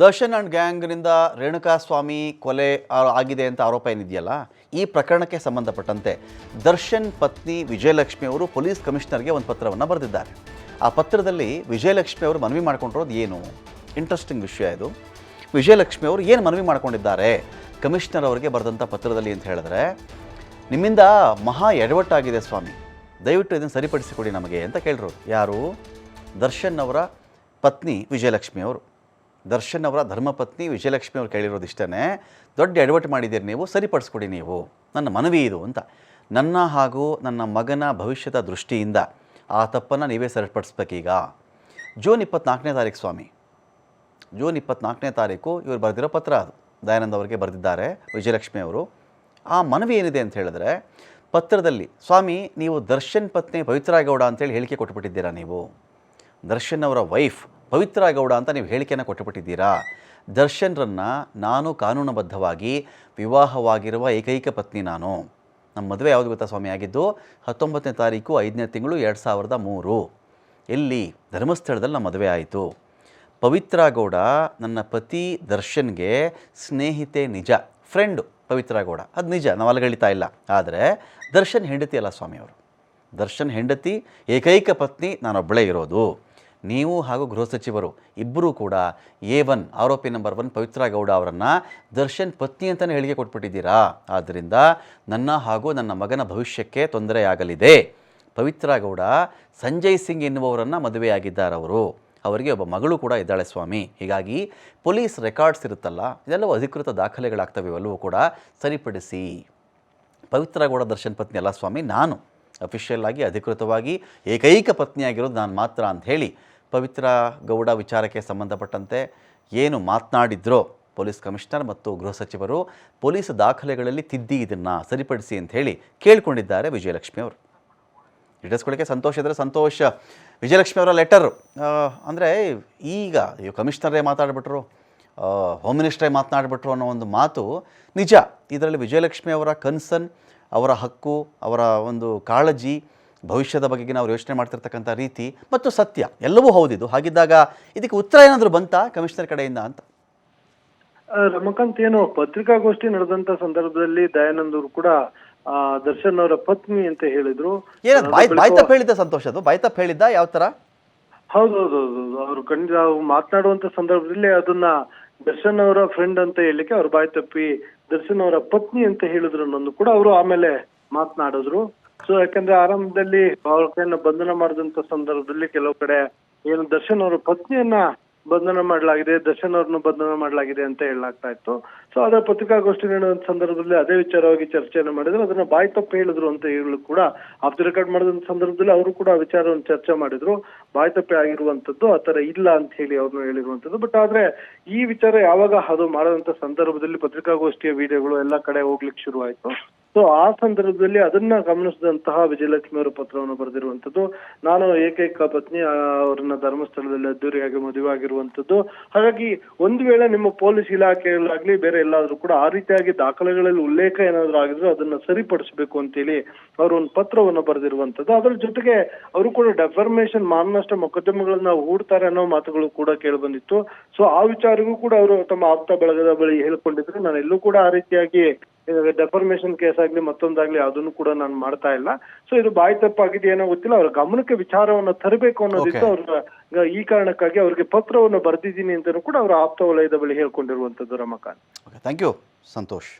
Darshan and ಗ್ಯಾಂಗ್ನಿಂದ ರೇಣುಕಾ ಸ್ವಾಮಿ ಕೊಲೆ ಆಗಿದೆ ಅಂತ ಆರೋಪ ಏನಿದೆಯಲ್ಲ, ಈ ಪ್ರಕರಣಕ್ಕೆ ಸಂಬಂಧಪಟ್ಟಂತೆ ದರ್ಶನ್ ಪತ್ನಿ ವಿಜಯಲಕ್ಷ್ಮಿ ಅವರು ಪೊಲೀಸ್ ಕಮಿಷನರ್ಗೆ ಒಂದು ಪತ್ರವನ್ನು ಬರೆದಿದ್ದಾರೆ. ಆ ಪತ್ರದಲ್ಲಿ ವಿಜಯಲಕ್ಷ್ಮಿ ಅವರು ಮನವಿ ಮಾಡ್ಕೊಂಡಿರೋದು ಏನು? ಇಂಟ್ರೆಸ್ಟಿಂಗ್ ವಿಷಯ ಇದು. ವಿಜಯಲಕ್ಷ್ಮಿ ಅವರು ಏನು ಮನವಿ ಮಾಡ್ಕೊಂಡಿದ್ದಾರೆ? ಕಮಿಷನರ್ ಅವರಿಗೆ ಬರೆದಂಥ ಪತ್ರದಲ್ಲಿ ಅಂತ ಹೇಳಿದ್ರೆ, ನಿಮ್ಮಿಂದ ಮಹಾ ಎಡವಟ್ಟಾಗಿದೆ ಸ್ವಾಮಿ. ದಯವಿಟ್ಟು ಇದನ್ನು ಸರಿಪಡಿಸಿಕೊಡಿ ನಮಗೆ ಅಂತ ಕೇಳಿರೋದು ಯಾರು? ದರ್ಶನ್ ಅವರ ಪತ್ನಿ ವಿಜಯಲಕ್ಷ್ಮಿ ಅವರು. ದರ್ಶನ್ ಅವರ ಧರ್ಮಪತ್ನಿ ವಿಜಯಲಕ್ಷ್ಮಿ ಅವ್ರು ಕೇಳಿರೋದು ಇಷ್ಟೇ ದೊಡ್ಡ ಎಡವಟ್ಟು ಮಾಡಿದ್ದೀರಿ ನೀವು, ಸರಿಪಡಿಸ್ಕೊಡಿ ನೀವು, ನನ್ನ ಮನವಿ ಇದು ಅಂತ. ನನ್ನ ಹಾಗೂ ನನ್ನ ಮಗನ ಭವಿಷ್ಯದ ದೃಷ್ಟಿಯಿಂದ ಆ ತಪ್ಪನ್ನು ನೀವೇ ಸರಿಪಡಿಸ್ಬೇಕೀಗ. ಜೂನ್ ಇಪ್ಪತ್ನಾಲ್ಕನೇ ತಾರೀಕು ಸ್ವಾಮಿ. ಜೂನ್ ಇಪ್ಪತ್ನಾಲ್ಕನೇ ತಾರೀಕು ಇವರು ಬರೆದಿರೋ ಪತ್ರ ಅದು. ದಯಾನಂದ ಅವರಿಗೆ ಬರೆದಿದ್ದಾರೆ, ವಿಜಯಲಕ್ಷ್ಮಿ ಅವರು. ಆ ಮನವಿ ಏನಿದೆ ಅಂತ ಹೇಳಿದ್ರೆ, ಪತ್ರದಲ್ಲಿ, ಸ್ವಾಮಿ, ನೀವು ದರ್ಶನ್ ಪತ್ನಿ ಪವಿತ್ರ ಗೌಡ ಅಂತೇಳಿ ಹೇಳಿಕೆ ಕೊಟ್ಟುಬಿಟ್ಟಿದ್ದೀರಾ ನೀವು? ದರ್ಶನ್ ಅವರ ವೈಫ್ ಪವಿತ್ರ ಗೌಡ ಅಂತ ನೀವು ಹೇಳಿಕೆಯನ್ನು ಕೊಟ್ಟುಬಿಟ್ಟಿದ್ದೀರಾ? ದರ್ಶನ್ರನ್ನು ನಾನು ಕಾನೂನುಬದ್ಧವಾಗಿ ವಿವಾಹವಾಗಿರುವ ಏಕೈಕ ಪತ್ನಿ ನಾನು. ನಮ್ಮ ಮದುವೆ ಯಾವುದು ಗೊತ್ತಾ ಸ್ವಾಮಿ? ಆಗಿದ್ದು ಹತ್ತೊಂಬತ್ತನೇ ತಾರೀಕು, ಐದನೇ ತಿಂಗಳು, ಎರಡು ಸಾವಿರದ ಮೂರು. ಎಲ್ಲಿ? ಧರ್ಮಸ್ಥಳದಲ್ಲಿ ನಮ್ಮ ಮದುವೆ ಆಯಿತು. ಪವಿತ್ರ ಗೌಡ ನನ್ನ ಪತಿ ದರ್ಶನ್ಗೆ ಸ್ನೇಹಿತೆ ನಿಜ. ಫ್ರೆಂಡು ಪವಿತ್ರ ಗೌಡ ಅದು ನಿಜ, ನಾವು ಅಲಗಳಿತಾ ಇಲ್ಲ. ಆದರೆ ದರ್ಶನ್ ಹೆಂಡತಿ ಅಲ್ಲ ಸ್ವಾಮಿಯವರು. ದರ್ಶನ್ ಹೆಂಡತಿ, ಏಕೈಕ ಪತ್ನಿ ನಾನೊಬ್ಬಳೇ ಇರೋದು. ನೀವು ಹಾಗೂ ಗೃಹ ಸಚಿವರು ಇಬ್ಬರೂ ಕೂಡ ಎ ಒನ್ ಆರೋಪಿ ನಂಬರ್ ಒನ್ ಪವಿತ್ರ ಗೌಡ ಅವರನ್ನು ದರ್ಶನ್ ಪತ್ನಿ ಅಂತಲೇ ಹೇಳಿಕೆ ಕೊಟ್ಬಿಟ್ಟಿದ್ದೀರಾ? ಆದ್ದರಿಂದ ನನ್ನ ಹಾಗೂ ನನ್ನ ಮಗನ ಭವಿಷ್ಯಕ್ಕೆ ತೊಂದರೆಯಾಗಲಿದೆ. ಪವಿತ್ರ ಗೌಡ ಸಂಜಯ್ ಸಿಂಗ್ ಎನ್ನುವವರನ್ನು ಮದುವೆಯಾಗಿದ್ದಾರವರು ಅವರಿಗೆ ಒಬ್ಬ ಮಗಳು ಕೂಡ ಇದ್ದಾಳೆ ಸ್ವಾಮಿ. ಹೀಗಾಗಿ ಪೊಲೀಸ್ ರೆಕಾರ್ಡ್ಸ್ ಇರುತ್ತಲ್ಲ, ಇದೆಲ್ಲವೂ ಅಧಿಕೃತ ದಾಖಲೆಗಳಾಗ್ತವೆ, ಇವೆಲ್ಲವೂ ಕೂಡ ಸರಿಪಡಿಸಿ. ಪವಿತ್ರ ಗೌಡ ದರ್ಶನ್ ಪತ್ನಿ ಅಲ್ಲ ಸ್ವಾಮಿ, ನಾನು. ಅಫಿಷಿಯಲ್ ಆಗಿ ಅಧಿಕೃತವಾಗಿ ಏಕೈಕ ಪತ್ನಿಯಾಗಿರೋದು ನಾನು ಮಾತ್ರ ಅಂತ ಹೇಳಿ ಪವಿತ್ರ ಗೌಡ ವಿಚಾರಕ್ಕೆ ಸಂಬಂಧಪಟ್ಟಂತೆ ಏನು ಮಾತನಾಡಿದ್ರೋ ಪೊಲೀಸ್ ಕಮಿಷನರ್ ಮತ್ತು ಗೃಹ ಸಚಿವರು ಪೊಲೀಸ್ ದಾಖಲೆಗಳಲ್ಲಿ ತಿದ್ದಿ ಇದನ್ನು ಸರಿಪಡಿಸಿ ಅಂತ ಹೇಳಿ ಕೇಳಿಕೊಂಡಿದ್ದಾರೆ ವಿಜಯಲಕ್ಷ್ಮಿ ಅವರು. ಇಡಿಸ್ಕೊಳ್ಳಿಕ್ಕೆ ಸಂತೋಷ ಇದ್ದರೆ ಸಂತೋಷ. ವಿಜಯಲಕ್ಷ್ಮಿ ಅವರ ಲೆಟರ್ ಅಂದರೆ ಈಗ ಕಮಿಷನರೇ ಮಾತಾಡಿಬಿಟ್ರು ಹೋಮ್ ಮಿನಿಸ್ಟ್ರೇ ಮಾತನಾಡಿಬಿಟ್ರು ಅನ್ನೋ ಒಂದು ಮಾತು ನಿಜ. ಇದರಲ್ಲಿ ವಿಜಯಲಕ್ಷ್ಮಿ ಅವರ ಕನ್ಸರ್ನ್ ಅವರ ಹಕ್ಕು, ಅವರ ಒಂದು ಕಾಳಜಿ ಭವಿಷ್ಯದ ಬಗೆಗಿನ ನಾವು ಯೋಚನೆ ಮಾಡ್ತಿರ್ತಕ್ಕಂಥ ರೀತಿ ಮತ್ತು ಸತ್ಯ ಎಲ್ಲವೂ ಹೌದಿದು. ಹಾಗಿದ್ದಾಗ ಇದಕ್ಕೆ ಉತ್ತರ ಏನಾದರೂ ಬಂತಾ ಕಮಿಷನರ್ ಕಡೆಯಿಂದ ಅಂತ? ರಮಕಾಂತ್ ಏನು ಪತ್ರಿಕಾಗೋಷ್ಠಿ ನಡೆದಂತ ಸಂದರ್ಭದಲ್ಲಿ ದಯಾನಂದ್ ಅವರು ಕೂಡ ದರ್ಶನ್ ಅವರ ಪತ್ನಿ ಅಂತ ಹೇಳಿದ್ರು. ಬಾಯ್ತಪ್ಪ ಬಾಯ್ ಬಾಯ್ ತಪ್ಪು ಹೇಳಿದ್ದ ಸಂತೋಷ ಅದು? ಬಾಯ್ತಪ್ಪ ಹೇಳಿದ್ದ? ಯಾವ ತರ ಹೌದೌದು ಅವರು ಖಂಡಿತ ಮಾತನಾಡುವಂತ ಸಂದರ್ಭದಲ್ಲಿ ಅದನ್ನ ದರ್ಶನ್ ಅವರ ಫ್ರೆಂಡ್ ಅಂತ ಹೇಳಿಕ್ಕೆ ಅವ್ರು ಬಾಯ್ತಪ್ಪಿ ದರ್ಶನ್ ಅವರ ಪತ್ನಿ ಅಂತ ಹೇಳಿದ್ರು ಅನ್ನೋದು ಕೂಡ ಅವರು ಆಮೇಲೆ ಮಾತನಾಡಿದ್ರು. ಸೊ ಯಾಕಂದ್ರೆ ಆರಂಭದಲ್ಲಿ ಅವ್ರ ಕೈಯನ್ನ ಬಂಧನ ಮಾಡಿದಂತ ಸಂದರ್ಭದಲ್ಲಿ ಕೆಲವು ಕಡೆ ಏನು ದರ್ಶನ್ ಅವರ ಪತ್ನಿಯನ್ನ ಬಂಧನ ಮಾಡಲಾಗಿದೆ, ದರ್ಶನ್ ಅವ್ರನ್ನ ಬಂಧನ ಮಾಡಲಾಗಿದೆ ಅಂತ ಹೇಳಲಾಗ್ತಾ ಇತ್ತು. ಸೊ ಅದರ ಪತ್ರಿಕಾಗೋಷ್ಠಿ ನಡೆದ ಸಂದರ್ಭದಲ್ಲಿ ಅದೇ ವಿಚಾರವಾಗಿ ಚರ್ಚೆಯನ್ನು ಮಾಡಿದ್ರು. ಅದನ್ನ ಬಾಯಿ ತಪ್ಪು ಹೇಳಿದ್ರು ಅಂತ ಹೇಳಲು ಕೂಡ ಆಫ್ ರೆಕಾರ್ಡ್ ಮಾಡಿದಂತ ಸಂದರ್ಭದಲ್ಲಿ ಅವರು ಕೂಡ ಆ ವಿಚಾರವನ್ನು ಚರ್ಚೆ ಮಾಡಿದ್ರು. ಬಾಯಿ ತಪ್ಪೆ ಆಗಿರುವಂತದ್ದು ಆತರ ಇಲ್ಲ ಅಂತ ಹೇಳಿ ಅವ್ರನ್ನ ಹೇಳಿರುವಂತದ್ದು. ಬಟ್ ಆದ್ರೆ ಈ ವಿಚಾರ ಯಾವಾಗ ಅದು ಮಾಡದಂತ ಸಂದರ್ಭದಲ್ಲಿ ಪತ್ರಿಕಾಗೋಷ್ಠಿಯ ವಿಡಿಯೋಗಳು ಎಲ್ಲಾ ಕಡೆ ಹೋಗ್ಲಿಕ್ಕೆ ಶುರು ಆಯ್ತು ಸೊ ಆ ಸಂದರ್ಭದಲ್ಲಿ ಅದನ್ನ ಗಮನಿಸಿದಂತಹ ವಿಜಯಲಕ್ಷ್ಮಿ ಅವರು ಪತ್ರವನ್ನು ಬರೆದಿರುವಂತದ್ದು ನಾನು ಏಕೈಕ ಪತ್ನಿ ಅವರನ್ನ ಧರ್ಮಸ್ಥಳದಲ್ಲಿ ಅದ್ದೂರಿಯಾಗಿ ಮದುವೆ ಆಗಿರುವಂತದ್ದು ಹಾಗಾಗಿ, ಒಂದು ವೇಳೆ ನಿಮ್ಮ ಪೊಲೀಸ್ ಇಲಾಖೆಯಲ್ಲಾಗ್ಲಿ ಬೇರೆ ಎಲ್ಲಾದ್ರೂ ಕೂಡ ಆ ರೀತಿಯಾಗಿ ದಾಖಲೆಗಳಲ್ಲಿ ಉಲ್ಲೇಖ ಏನಾದ್ರು ಆಗಿದ್ರು ಅದನ್ನ ಸರಿಪಡಿಸಬೇಕು ಅಂತೇಳಿ ಅವರು ಒಂದು ಪತ್ರವನ್ನು ಬರೆದಿರುವಂತದ್ದು ಅದರ ಜೊತೆಗೆ ಅವರು ಕೂಡ ಡೆಫರ್ಮೇಶನ್ ಮಾನನಷ್ಟ ಮೊಕದ್ದಮೆಗಳನ್ನ ಹೂಡ್ತಾರೆ ಅನ್ನೋ ಮಾತುಗಳು ಕೂಡ ಕೇಳಿ ಬಂದಿತ್ತು. ಸೊ ಆ ವಿಚಾರಗೂ ಕೂಡ ಅವರು ತಮ್ಮ ಆಪ್ತ ಬಳಗದ ಬಳಿ ಹೇಳ್ಕೊಂಡಿದ್ರು. ನಾನು ಎಲ್ಲೂ ಕೂಡ ಆ ರೀತಿಯಾಗಿ ಡೆಫರ್ಮೇಶನ್ ಕೇಸ್ ಆಗ್ಲಿ ಮತ್ತೊಂದಾಗ್ಲಿ ಅದನ್ನು ಕೂಡ ನಾನು ಮಾಡ್ತಾ ಇಲ್ಲ. ಸೊ ಇದು ಬಾಯಿ ತಪ್ಪಾಗಿದೆ ಏನೋ ಗೊತ್ತಿಲ್ಲ. ಅವ್ರ ಗಮನಕ್ಕೆ ವಿಚಾರವನ್ನ ತರಬೇಕು ಅನ್ನೋದಿತ್ತು. ಅವ್ರ ಈ ಕಾರಣಕ್ಕಾಗಿ ಅವ್ರಿಗೆ ಪತ್ರವನ್ನು ಬರೆದಿದ್ದೀನಿ ಅಂತಾನೂ ಕೂಡ ಅವರ ಆಪ್ತ ವಲಯದ ಬಳಿ ಹೇಳ್ಕೊಂಡಿರುವಂತದ್ದು ರಮಕಾಂತ್. Thank you Santosh.